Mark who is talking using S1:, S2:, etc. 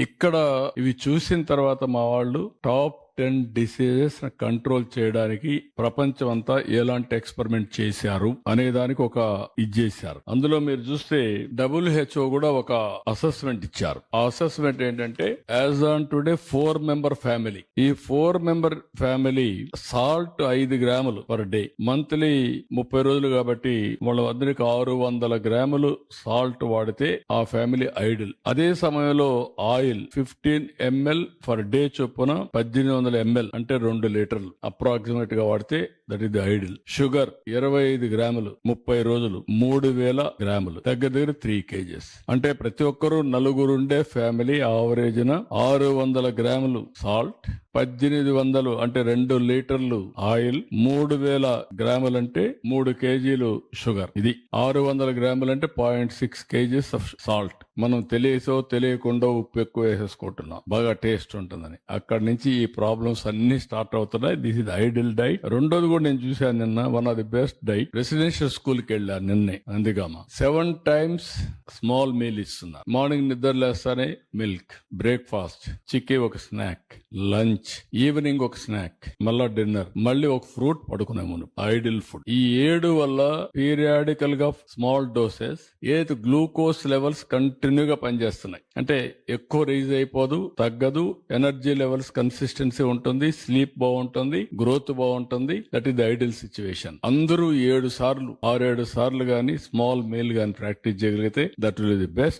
S1: ఇక్కడ ఇవి చూసిన తర్వాత మా వాళ్ళు టాప్ టెన్ డిసీజెస్ కంట్రోల్ చేయడానికి ప్రపంచం అంతా ఎలాంటి ఎక్స్పెరిమెంట్ చేశారు అనే దానికి ఒక ఇది చేశారు. అందులో మీరు చూస్తే డబ్ల్యూహెచ్ఓ కూడా ఒక అసెస్మెంట్ ఇచ్చారు. ఆ అసెస్మెంట్ ఏంటంటే as on today four member family ఈ ఫోర్ మెంబర్ ఫ్యామిలీ సాల్ట్ ఐదు గ్రాములు పర్ డే మంత్లీ ముప్పై రోజులు కాబట్టి వాళ్ళ అందరికి ఆరు వందల గ్రాములు సాల్ట్ వాడితే ఆ ఫ్యామిలీ ఐడిల్ అదే సమయంలో oil fifteen ML for day చొప్పున పద్దెనిమిది వందల ఎంఎల్ అంటే రెండు లీటర్లు. అప్రాక్సిమేట్గా వాడితే that is the ideal sugar ఇరవై ఐదు గ్రాములు ముప్పై రోజులు మూడు వేల గ్రాములు. దగ్గర దగ్గర త్రీ కేజెస్. అంటే ప్రతి ఒక్కరు నలుగురుండే ఫ్యామిలీ ఆవరేజ్ ఆరు వందల గ్రాములు సాల్ట్ పద్దెనిమిది వందలు అంటే రెండు లీటర్లు ఆయిల్ మూడు వేల గ్రాములు అంటే మూడు కేజీలు షుగర్. ఇది ఆరు వందల గ్రాములు అంటే point six kgs of salt. మనం తెలియసో తెలియకుండా ఉప్పు ఎక్కువ వేసేసుకుంటున్నాం. బాగా టేస్ట్ ఉంటుందని. అక్కడి నుంచి ఈ ప్రాబ్లమ్స్ అన్ని స్టార్ట్ అవుతున్నాయి. దిస్ ఇస్ ఐడిల్ డైట్ రెండోది కూడా నేను చూశాను నిన్న. One of the best diet residential స్కూల్కి వెళ్ళాను నిన్నే. అందుకమ్మా సెవెన్ టైమ్స్ స్మాల్ మీల్ ఇస్తున్నా. మార్నింగ్ నిద్ర లేస్తానే మిల్క్ బ్రేక్ఫాస్ట్ చిక్కీ ఒక స్నాక్ లంచ్ ఈవినింగ్ ఒక స్నాక్ మళ్ళా డిన్నర్ మళ్ళీ ఒక ఫ్రూట్ పడుకునే ముందు. Ideal food. ఈ ఏడు వల్ల పీరియాడికల్గా స్మాల్ డోసెస్ ఏది గ్లూకోజ్ లెవెల్స్ కంటిన్యూగా పనిచేస్తున్నాయి. అంటే ఎక్కువ రైజ్ అయిపోదు తగ్గదు ఎనర్జీ లెవెల్స్ కన్సిస్టెన్సీ ఉంటుంది స్లీప్ బాగుంటుంది గ్రోత్ బాగుంటుంది. That is the ideal situation. అందరూ ఏడు సార్లు ఆరేడు సార్లు గాని స్మాల్ మీల్ గాని ప్రాక్టీస్ చేయగలిగితే దట్ విల్ ది బెస్ట్